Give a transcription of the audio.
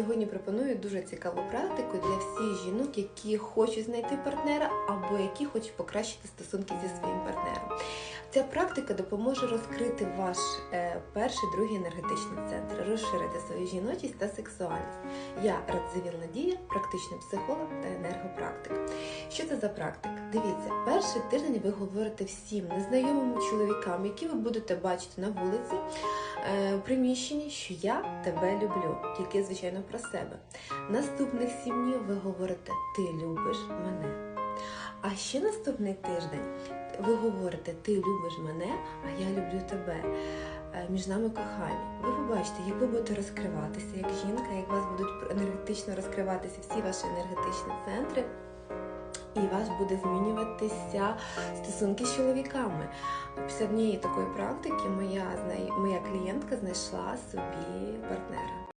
сьогодні пропоную дуже цікаву практику для всіх жінок, які хочуть знайти партнера або які хочуть покращити стосунки зі своїм партнером. Ця практика допоможе розкрити ваш е, перший, другий енергетичний центр, розширити свою жіночість та сексуальність. Я Радзивіл Надія, практичний психолог та енергопрактик. Що це за практика? Дивіться, перший тиждень ви говорите всім незнайомим чоловікам, які ви будете бачити на вулиці, е, в приміщенні, що я тебе люблю, тільки звичайно про себе. Наступних сім днів ви говорите Ти любиш мене. А ще наступний тиждень ви говорите Ти любиш мене, а я люблю тебе. Е, Між нами кохання. Ви побачите, як ви будете розкриватися як жінка, як вас будуть енергетично розкриватися всі ваші енергетичні центри. І у вас буде змінюватися стосунки з чоловіками. Після однієї такої практики моя, моя клієнтка знайшла собі партнера.